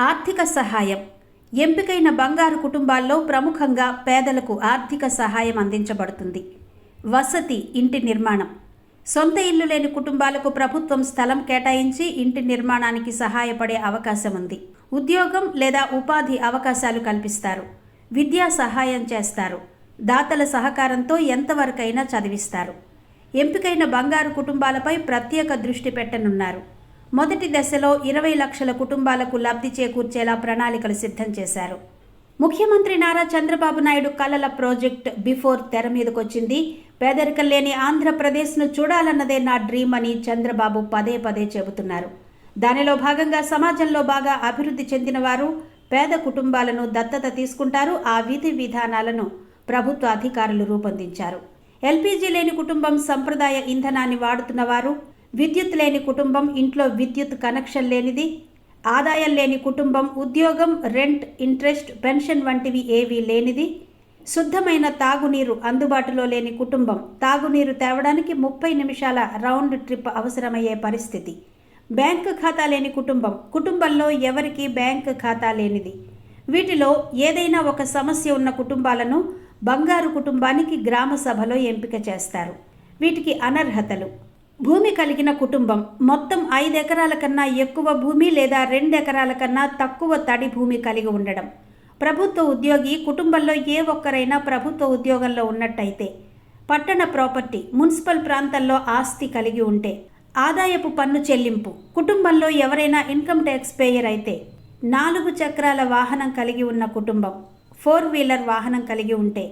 ఆర్థిక సహాయం. ఎంపికైన బంగారు కుటుంబాల్లో ప్రముఖంగా పేదలకు ఆర్థిక సహాయం అందించబడుతుంది. వసతి ఇంటి నిర్మాణం. సొంత ఇల్లు లేని కుటుంబాలకు ప్రభుత్వం స్థలం కేటాయించి ఇంటి నిర్మాణానికి సహాయపడే అవకాశం ఉంది. ఉద్యోగం లేదా ఉపాధి అవకాశాలు కల్పిస్తారు. విద్యా సహాయం చేస్తారు. దాతల సహకారంతో ఎంతవరకైనా చదివిస్తారు. ఎంపికైన బంగారు కుటుంబాలపై ప్రత్యేక దృష్టి పెట్టనున్నారు. మొదటి దశలో ఇరవై లక్షల కుటుంబాలకు లబ్ధి చేకూర్చేలా ప్రణాళికలు సిద్ధం చేశారు. ముఖ్యమంత్రి నారా చంద్రబాబు నాయుడు కలల ప్రాజెక్ట్ బిఫోర్ తెర మీదకొచ్చింది. పేదరికం లేని ఆంధ్రప్రదేశ్ను చూడాలన్నదే నా డ్రీమ్ అని చంద్రబాబు పదే పదే చెబుతున్నారు. దానిలో భాగంగా సమాజంలో బాగా అభివృద్ధి చెందిన వారు పేద కుటుంబాలను దత్తత తీసుకుంటారు ఆ విధి విధానాలను ప్రభుత్వ అధికారులు రూపొందించారు. ఎల్పీజీ లేని కుటుంబం సంప్రదాయ ఇంధనాన్ని వాడుతున్న వారు విద్యుత్ లేని కుటుంబం ఇంట్లో విద్యుత్ కనెక్షన్ లేనిది ఆదాయం లేని కుటుంబం ఉద్యోగం రెంట్ ఇంట్రెస్ట్ పెన్షన్ వంటివి ఏవీ లేనిది శుద్ధమైన తాగునీరు అందుబాటులో లేని కుటుంబం. తాగునీరు తేవడానికి ముప్పై నిమిషాల రౌండ్ ట్రిప్ అవసరమయ్యే పరిస్థితి. బ్యాంకు ఖాతా లేని కుటుంబం. కుటుంబంలో ఎవరికి బ్యాంకు ఖాతా లేనిది. వీటిలో ఏదైనా ఒక సమస్య ఉన్న కుటుంబాలను బంగారు కుటుంబానికి గ్రామ సభలో ఎంపిక చేస్తారు. వీటికి అనర్హతలు. భూమి కలిగిన కుటుంబం. మొత్తం ఐదు ఎకరాల కన్నా ఎక్కువ భూమి లేదా రెండు ఎకరాల కన్నా తక్కువ తడి భూమి కలిగి ఉండడం. ప్రభుత్వ ఉద్యోగి కుటుంబంలో ఏ ఒక్కరైనా ప్రభుత్వ ఉద్యోగంలో ఉన్నట్టయితే పట్టణ ప్రాపర్టీ మున్సిపల్ ప్రాంతాల్లో ఆస్తి కలిగి ఉంటే ఆదాయపు పన్ను చెల్లింపు. కుటుంబంలో ఎవరైనా ఇన్కమ్ ట్యాక్స్ పేయర్ అయితే నాలుగు చక్రాల వాహనం కలిగి ఉన్న కుటుంబం ఫోర్ వీలర్ వాహనం కలిగి ఉంటే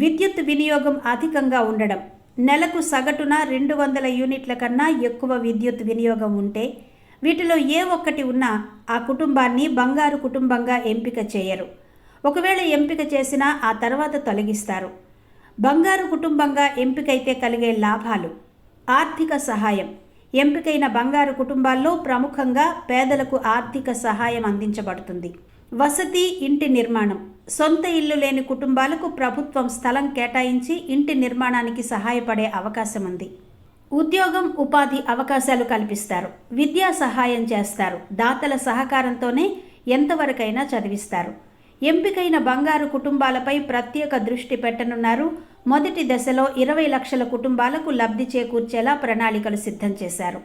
విద్యుత్ వినియోగం అధికంగా ఉండడం. నెలకు సగటున రెండు వందల యూనిట్ల కన్నా ఎక్కువ విద్యుత్ వినియోగం ఉంటే వీటిలో ఏ ఒక్కటి ఉన్నా ఆ కుటుంబాన్ని బంగారు కుటుంబంగా ఎంపిక చేయరు. ఒకవేళ ఎంపిక చేసినా ఆ తర్వాత తొలగిస్తారు. బంగారు కుటుంబంగా ఎంపికైతే కలిగే లాభాలు ఆర్థిక సహాయం. ఎంపికైన బంగారు కుటుంబాల్లో ప్రముఖంగా పేదలకు ఆర్థిక సహాయం అందించబడుతుంది. వసతి ఇంటి నిర్మాణం. సొంత ఇల్లు లేని కుటుంబాలకు ప్రభుత్వం స్థలం కేటాయించి ఇంటి నిర్మాణానికి సహాయపడే అవకాశం ఉంది ఉద్యోగం ఉపాధి అవకాశాలు కల్పిస్తారు. విద్యా సహాయం చేస్తారు. దాతల సహకారంతోనే ఎంతవరకైనా చదివిస్తారు. ఎంపికైన బంగారు కుటుంబాలపై ప్రత్యేక దృష్టి పెట్టనున్నారు. మొదటి దశలో ఇరవై లక్షల కుటుంబాలకు లబ్ధి చేకూర్చేలా ప్రణాళికలు సిద్ధం చేశారు.